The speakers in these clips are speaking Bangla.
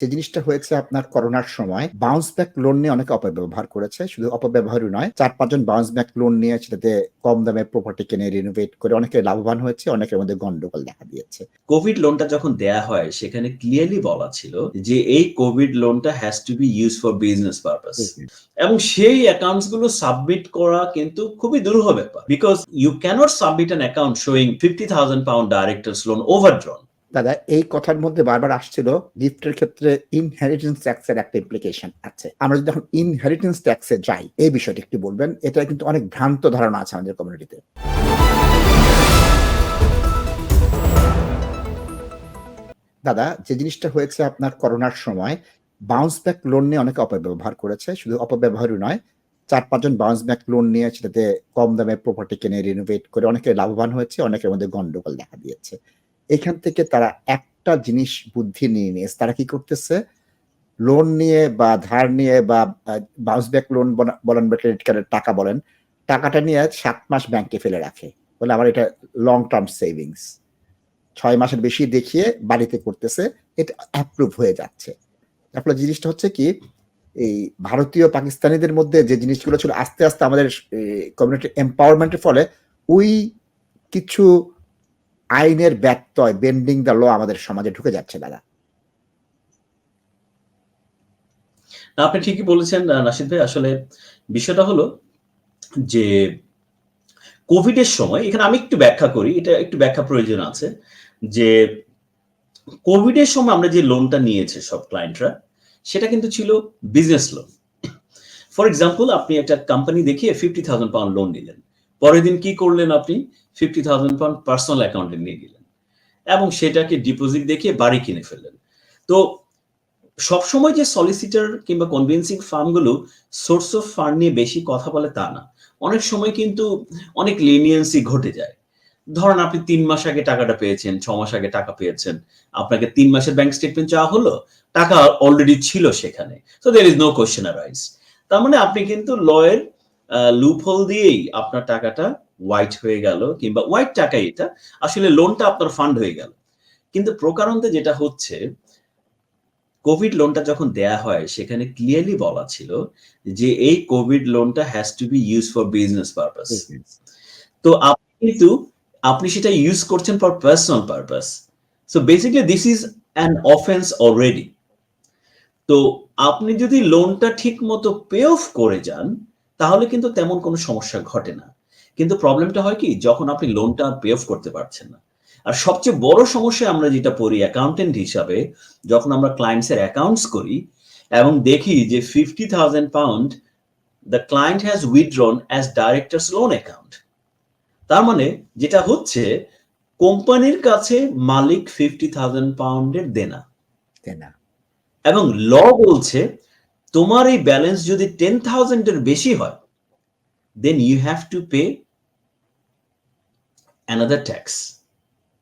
যে জিনিসটা হয়েছে আপনার করোনার সময় বাউন্স ব্যাক লোন নিয়ে অনেকে অপব্যবহার করেছে। শুধু অপব্যবহারই নয় চার পাঁচজন বাউন্স ব্যাক লোন নিয়ে সেটাতে কম দামে প্রপার্টি কিনে রিনোভেট করে অনেকে লাভবান হয়েছে অনেকের মধ্যে গন্ডগোল দেখা দিয়েছে। কোভিড লোনটা যখন দেয়া হয় সেখানে ক্লিয়ারলি বলা ছিল যে এই কোভিড লোনটা has to be use for business purpose এবং সেই অ্যাকাউন্টসগুলো সাবমিট করা কিন্তু খুবই দুরূহ ব্যাপার because you cannot submit an account showing fifty thousand pound directors loan overdrawn দাদা, এই কথার মধ্যে বারবার আসছিল গিফটের ক্ষেত্রে ইনহেরিটেন্স ট্যাক্সের একটা ইমপ্লিকেশন আছে। আমরা যদি এখন ইনহেরিটেন্স ট্যাক্সে যাই, এই বিষয়টি একটু বলবেন এটা কিন্তু অনেক ভ্রান্ত ধারণা আছে আমাদের কমিউনিটিতে দাদা, যে জিনিসটা হয়েছে আপনার করোনার সময় বাউন্স ব্যাক লোন নিয়ে অনেকে অপব্যবহার করেছে, শুধু অপব্যবহারই নয়, চার পাঁচজন বাউন্স ব্যাক লোন নিয়ে সেটাতে কম দামে প্রপার্টি কিনে রিনোভেট করে অনেকে লাভবান হয়েছে, অনেকের মধ্যে গন্ডগোল দেখা দিয়েছে। এখান থেকে তারা একটা জিনিস বুদ্ধি নিয়ে নিয়ে তারা কি করতেছে? লোন নিয়ে বা ধার নিয়ে বা বাউন্স ব্যাক লোন বলেন বা ক্রেডিট কার্ডের টাকা বলেন, টাকাটা নিয়ে সাত মাস ব্যাংকে ফেলে রাখে। বলে আমার এটা লং টার্ম সেভিংস ছয় মাসের বেশি দেখিয়ে বাড়িতে করতেছে, এটা অ্যাপ্রুভ হয়ে যাচ্ছে। তারপরে জিনিসটা হচ্ছে কি, এই ভারতীয় পাকিস্তানিদের মধ্যে যে জিনিসগুলো ছিল, আস্তে আস্তে আমাদের কমিউনিটি এম্পাওয়ারমেন্টের ফলে ওই কিছু আইনের ব্যত্যয় বেন্ডিং দ্য ল আমাদের সমাজে ঢুকে যাচ্ছে দাদা। আপনি ঠিকই বলেছেন নাসিদ ভাই। আসলে বিষয়টা হলো যে কোভিডের সময়, এখানে আমি একটু ব্যাখ্যা করি, এটা একটু ব্যাখ্যা প্রয়োজন আছে, যে কোভিডের সময় আমরা যে লোনটা নিয়েছে সব ক্লায়েন্টরা সেটা কিন্তু ছিল বিজনেস লোন ফর এক্সাম্পল আপনি একটা কোম্পানি দেখিয়ে ফিফটি থাউজেন্ড পাউন্ড লোন নিলেন। পরের দিন কি করলেন আপনি? ফিফটি থাউজেন্ড পাউন্ড পার্সোনাল অ্যাকাউন্টে নিয়ে গেলেন। এবং সেটাকে ডিপোজিট দেখিয়ে বাড়ি কিনে ফেললেন। তো সবসময় যে সলিসিটার কিংবা কনভিন্সিং ফার্মগুলো সোর্স অফ ফান্ড নিয়ে বেশি কথা বলে তা না। অনেক সময় কিন্তু অনেক লিনিয়েন্সি ঘটে যায়। ধরেন আপনি তিন মাস আগে টাকাটা পেয়েছেন, ছ মাস আগে টাকা পেয়েছেন। আপনাকে তিন মাসের ব্যাংক স্টেটমেন্ট চাওয়া হলো, টাকা অলরেডি ছিল সেখানে। So there is no question rise তার মানে আপনি কিন্তু লয়ের লুপহোল দিয়েই আপনার টাকাটা হোয়াইট হয়ে গেল কিংবা হোয়াইট টাকাই এটা আসলে লোনটা আপনার ফান্ড হয়ে গেল। কিন্তু প্রকারান্তে যেটা হচ্ছে কোভিড লোনটা যখন দেয়া হয় সেখানে ক্লিয়ারলি বলা ছিল যে এই কোভিড লোনটা has to be use for business purpose তো আপনি কিন্তু আপনি সেটা ইউজ করছেন for personal purpose so basically this is an offence already তো আপনি যদি লোনটা ঠিক মতো পে অফ করে যান তাহলে কিন্তু তেমন কোনো সমস্যা ঘটে না। কিন্তু প্রবলেমটা হয় কি যখন আপনি লোনটা পে অফ করতে পারছেন না। আর সবচেয়ে বড় সমস্যা আমরা যেটা পড়ি অ্যাকাউন্টেন্ট হিসাবে যখন আমরা ক্লায়েন্টসের অ্যাকাউন্টস করি এবং দেখি যে fifty thousand pound the client has withdrawn as directors loan account তার মানে যেটা হচ্ছে কোম্পানির কাছে মালিক ফিফটি থাউজেন্ড পাউন্ডের দেনা। দেনা। এবং ল বলছে তোমার এই ব্যালেন্স যদি টেন থাউজেন্ডের বেশি হয় then you have to pay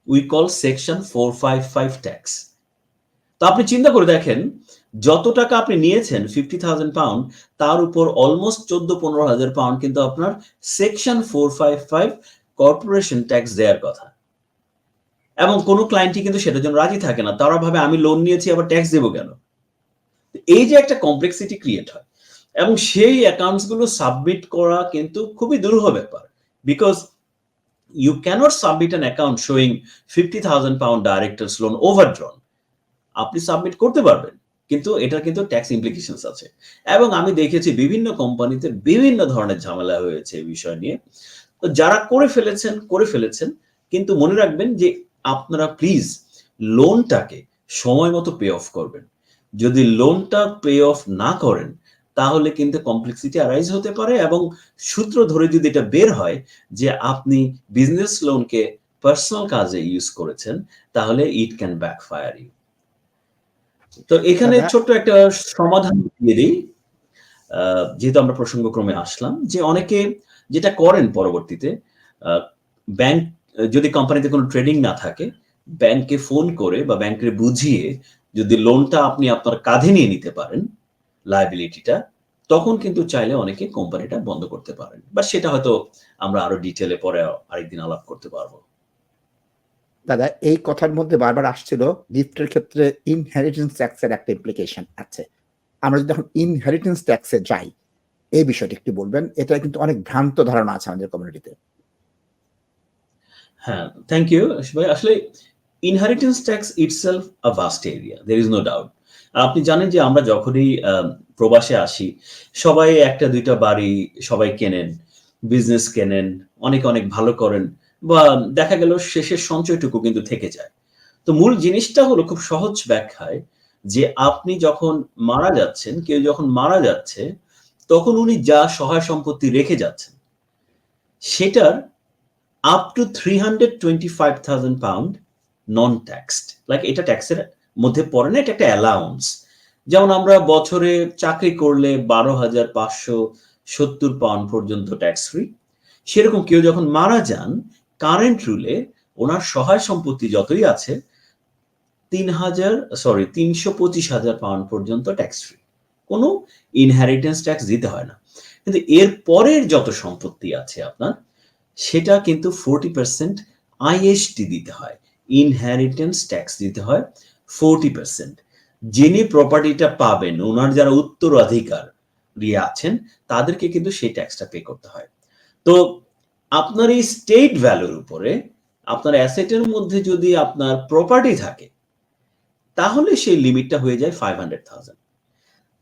we call section four five five tax তো আপনি চিন্তা করে দেখেন, যত টাকা আপনি নিয়েছেন ফিফটি থাউজেন্ড পাউন্ড তার উপর অলমোস্ট চোদ্দ পনেরো হাজার পাউন্ড কিন্তু আপনার section four five five corporation tax দেওয়ার কথা। এবং কোনো ক্লায়েন্টই কিন্তু সেটার জন্য রাজি থাকে না। তারা ভাবে, আমি লোন নিয়েছি, আবার ট্যাক্স দেবো কেন? এই যে একটা কমপ্লেক্সিটি ক্রিয়েট হয়। এবং সেই অ্যাকাউন্টসগুলো সাবমিট করা কিন্তু খুবই দুরূহ ব্যাপার। Because cannot submit an account showing fifty thousand pound directors loan overdrawn আপনি সাবমিট করতে পারবেন, কিন্তু এটার কিন্তু ট্যাক্স ইমপ্লিকেশনস আছে। এবং আমি দেখেছি বিভিন্ন কোম্পানিতে বিভিন্ন ধরনের ঝামেলা হয়েছে এই বিষয় নিয়ে। তো যারা করে ফেলেছেন করে ফেলেছেন, কিন্তু মনে রাখবেন যে আপনারা প্লিজ লোনটাকে সময় মতো পে অফ করবেন। যদি লোনটা পে অফ না করেন তাহলে কিন্তু কমপ্লেক্সিটি আরাইজ হতে পারে এবং সূত্র ধরে যদি এটা বের হয় যে আপনি বিজনেস লোনকে পার্সোনাল কাজে ইউজ করেছেন তাহলে it can backfire you তো এখানে ছোট্ট একটা সমাধান দিয়ে দিই। যেহেতু আমরা প্রসঙ্গক্রমে আসলাম যে অনেকে যেটা করেন পরবর্তীতে ব্যাংক যদি কোম্পানিতে কোনো ট্রেডিং না থাকে ব্যাংকে ফোন করে বা ব্যাংকে বুঝিয়ে যদি লোনটা আপনি আপনার কাঁধে নিয়ে নিতে পারেন লাইবিলিটিটা তখন কিন্তু চাইলে অনেকে কোম্পানিটা বন্ধ করতে পারেন। বা সেটা হয়তো আমরা আরও ডিটেলে পরে আরেকদিন আলাপ করতে পারব। দাদা এই কথার মধ্যে বারবার আসছিল গিফটের ক্ষেত্রে ইনহেরিটেন্স ট্যাক্সের একটা ইমপ্লিকেশন আছে। আমরা যদি এখন ইনহেরিটেন্স ট্যাক্সে যাই এই বিষয়টি একটু বলবেন? এটা কিন্তু অনেক ভ্রান্ত ধারণা আছে আমাদের কমিউনিটিতে হ্যাঁ থ্যাংক ইউ ভাই। আসলে inheritance tax itself a vast area there is no doubt আপনি জানেন যে আমরা যখনই প্রবাসে আসি, সবাই একটা, দুইটা বাড়ি সবাই কেনেন বিজনেস কেনেন, অনেক অনেক ভালো করেন বা দেখা গেল শেষের সঞ্চয়টুকু কিন্তু থেকে যায়। তো মূল জিনিসটা হলো খুব সহজ ব্যাখ্যায় যে আপনি যখন মারা যাচ্ছেন, কেউ যখন মারা যাচ্ছে, তখন উনি যা সহায় সম্পত্তি রেখে যাচ্ছেন, সেটার up to three hundred twenty five thousand pound non taxed like এটা ট্যাক্সের মধ্যে পড়ে না, এটা একটা অ্যালাউন্স যেমন আমরা বছরে চাকরি করলে বারো হাজার পাঁচশো সত্তর পাউন্ড পর্যন্ত ট্যাক্স ফ্রি সেরকম কেউ যখন মারা যান কারেন্ট রুলে ওনার সহায় সম্পত্তি যতই আছে, তিন হাজার সরি তিনশো পঁচিশ হাজার পাউন্ড পর্যন্ত ট্যাক্স ফ্রি কোনো ইনহেরিটেন্স ট্যাক্স দিতে হয় না। কিন্তু এর পরের যত সম্পত্তি আছে আপনার, সেটা কিন্তু ফোরটি পার্সেন্ট আইএসটি দিতে হয়। ইনহেরিটেন্স ট্যাক্স দিতে হয়। ফোরটি পার্সেন্ট যিনি প্রপার্টিটা পাবেন, ওনার যারা উত্তরাধিকার দিয়ে আছেন, তাদেরকে কিন্তু সেই ট্যাক্সটা পে করতে হয়। তো আপনার এই স্টেট ভ্যালুর উপরে, আপনার অ্যাসেটের মধ্যে যদি আপনার প্রপার্টি থাকে, তাহলে সেই লিমিটটা হয়ে যায় ফাইভ হান্ড্রেড থাউজেন্ড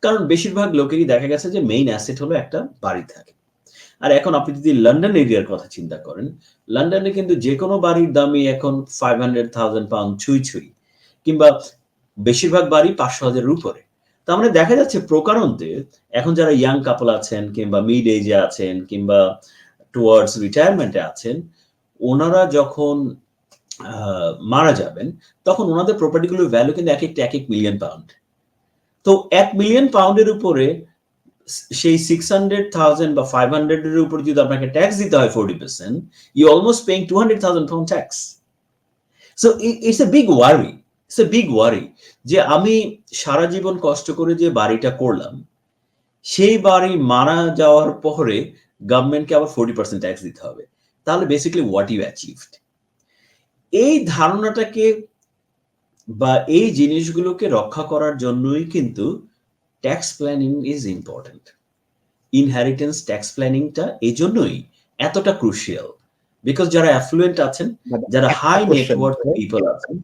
কারণ বেশিরভাগ লোকেরই দেখা গেছে যে মেইন অ্যাসেট হলো একটা বাড়ি থাকে। আর এখন আপনি যদি লন্ডন এরিয়ার কথা চিন্তা করেন লন্ডনে কিন্তু যে কোনো বাড়ির দামই এখন ফাইভ হান্ড্রেড থাউজেন্ড পাউন্ড ছুঁই ছুঁই। কিংবা বেশিরভাগ বাড়ি পাঁচশো হাজারের উপরে। তার মানে দেখা যাচ্ছে প্রকারান্তে এখন যারা ইয়াং কাপল আছেন কিংবা মিড এজে আছেন কিংবা টুয়ার্ডস রিটায়ারমেন্টে আছেন, ওনারা যখন মারা যাবেন, তখন ওনাদের প্রপার্টিগুলোর ভ্যালু কিন্তু এক একটা, এক এক মিলিয়ন পাউন্ড তো এক মিলিয়ন পাউন্ডের উপরে সেই সিক্স হান্ড্রেড থাউজেন্ড বা ফাইভ হান্ড্রেডের উপর যদি আপনাকে ট্যাক্স দিতে হয় forty percent you almost paying two hundred thousand pound tax so it's a big worry it's a big worry যে আমি সারা জীবন কষ্ট করে যে বাড়িটা করলাম সেই বাড়ি মারা যাওয়ার পরে গভর্নমেন্টকে আবার ফোর্টি পার্সেন্ট ট্যাক্স দিতে হবে। তাহলে বেসিক্যালি হোয়াট ইউ অ্যাচিভড এই ধারণাটাকে বা এই জিনিসগুলোকে রক্ষা করার জন্যই কিন্তু tax planning is important inheritance tax প্ল্যানিংটা এই জন্যই এতটা ক্রুশিয়াল বিকজ যারা অ্যাফ্লুয়েন্ট আছেন যারা হাই নেটওয়ার্ক পিপল আছেন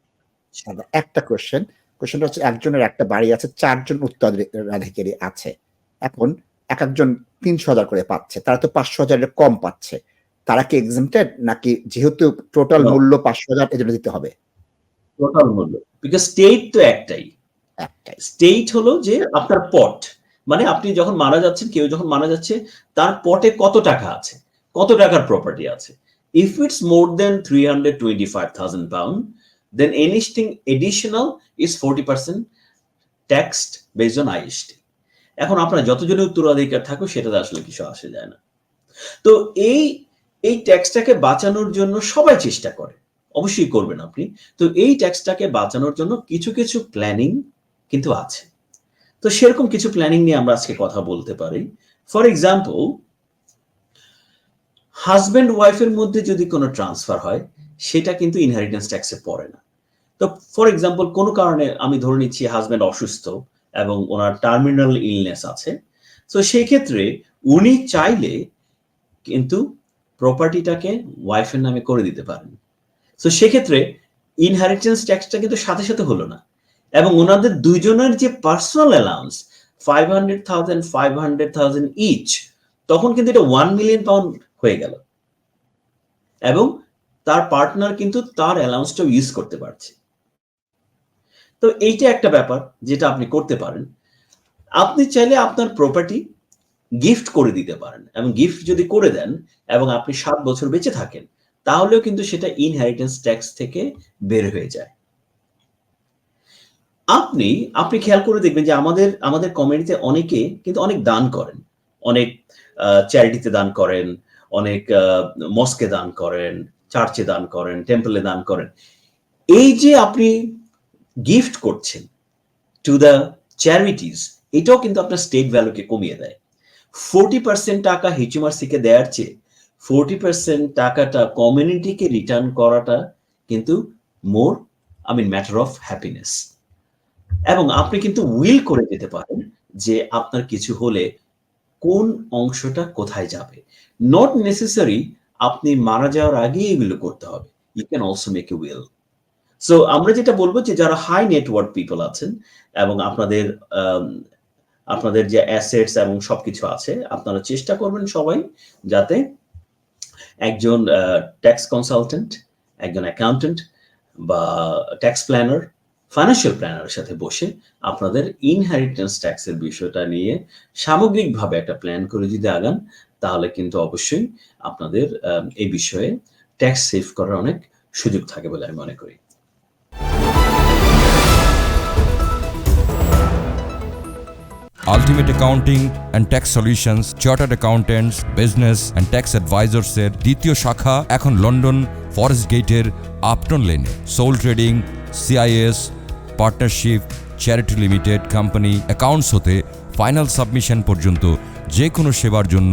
একটা কোশ্চেন কোশ্চেনটা হচ্ছে একজনের একটা বাড়ি আছে চারজন উত্তরাধিকারী আছে। এখন এক একজন তিনশো হাজার করে পাচ্ছে। তারা তো পাঁচশো হাজারের কম পাচ্ছে। তারা কি এক্সামটেড নাকি যেহেতু টোটাল মূল্য পাঁচশো হাজার এজন্য দিতে হবে? টোটাল মূল্য। বিকজ স্টেট তো একটাই। একটাই। স্টেট হলো যে আপনার পট মানে আপনি যখন মারা যাচ্ছেন কেউ যখন মারা যাচ্ছে তার পটে কত টাকা আছে? কত টাকার প্রপার্টি আছে? If it's more than three hundred twenty five thousand pound anything additional is forty percent taxed based on IST এখন আপনার যতজনের উত্তরাধিকার থাকুক সেটাতে আসলে কিছু আসে যায় না। তো এই এই ট্যাক্সটাকে বাঁচানোর জন্য সবাই চেষ্টা করে। অবশ্যই করবেন আপনি। তো এই ট্যাক্সটাকে বাঁচানোর জন্য কিছু কিছু প্ল্যানিং কিন্তু আছে। তো সেরকম কিছু প্ল্যানিং নিয়ে আমরা আজকে কথা বলতে পারি। ফর এক্সাম্পল হাজব্যান্ড ওয়াইফের মধ্যে যদি কোনো ট্রান্সফার হয় সেটা কিন্তু ইনহেরিটেন্স ট্যাক্সে পড়ে না। তো ফর এক্সাম্পল কোনো কারণে আমি ধরে নিচ্ছি হাজব্যান্ড অসুস্থ এবং ওনার টার্মিনাল ইলনেস আছে, তো সেই ক্ষেত্রে উনি চাইলে কিন্তু প্রপার্টিটাকে ওয়াইফের নামে করে দিতে পারেন। তো সেক্ষেত্রে ইনহেরিটেন্স ট্যাক্সটা কিন্তু সাথে সাথে হলো না এবং ওনাদের দুইজনের যে personal allowance five hundred thousand five hundred thousand each তখন কিন্তু এটা ওয়ান মিলিয়ন পাউন্ড হয়ে গেল। এবং তার পার্টনার কিন্তু তার অ্যালাউন্সটাও ইউজ করতে পারছে। তো এইটা একটা ব্যাপার যেটা আপনি করতে পারেন। আপনি চাইলে আপনার প্রপার্টি গিফট করে দিতে পারেন এবং গিফট যদি করে দেন এবং আপনি সাত বছর বেঁচে থাকেন, তাহলেও কিন্তু সেটা ইনহেরিটেন্স ট্যাক্স থেকে বের হয়ে যায়। আপনি আপনি খেয়াল করে দেখবেন যে আমাদের আমাদের কমিউনিটিতে অনেকে কিন্তু অনেক দান করেন। অনেক চ্যারিটিতে দান করেন, অনেক মস্কে দান করেন চার্চে দান করেন, টেম্পলে দান করেন। এই যে আপনি গিফট করছেন টু দ্য চ্যারিটিস এটাও কিন্তু আপনার স্টেট ভ্যালুকে কমিয়ে দেয়। ফোরটি পার্সেন্ট টাকা হিচুমার্সিকে দেওয়ার চেয়ে ফোরটি পার্সেন্ট টাকাটা কমিউনিটিকে রিটার্ন করাটা কিন্তু more I mean matter of happiness এবং আপনি কিন্তু উইল করে দিতে পারেন যে আপনার কিছু হলে কোন অংশটা কোথায় যাবে। নট নেসেসারি আপনি মারা যাওয়ার আগে এগুলো করতে হবে। You can also make a will so আমরা যেটা বলব যে যারা হাই নেটওয়ার্ক পিপল আছেন এবং আপনাদের আম, আপনাদের যে অ্যাসেটস এবং সবকিছু আছে আপনারা চেষ্টা করবেন সবাই যাতে একজন ট্যাক্স কনসালটেন্ট একজন অ্যাকাউন্টেন্ট বা ট্যাক্স প্ল্যানার ফাইন্যান্সিয়াল প্ল্যানারের সাথে বসে আপনাদের ইনহেরিটেন্স ট্যাক্সের বিষয়টা নিয়ে সামগ্রিকভাবে একটা প্ল্যান করে যদি আগান তাহলে কিন্তু অবশ্যই আপনাদের এই বিষয়ে ট্যাক্স সেভ করার অনেক সুযোগ থাকে বলে আমি মনে করি। Ultimate accounting and tax solutions chartered accountants business and tax অ্যাডভাইজার্সের দ্বিতীয় শাখা এখন লন্ডন ফরেস্ট গেটের আপটন লেনে sole trading CIS partnership charity limited company accounts হতে ফাইনাল সাবমিশন পর্যন্ত যে কোনো সেবার জন্য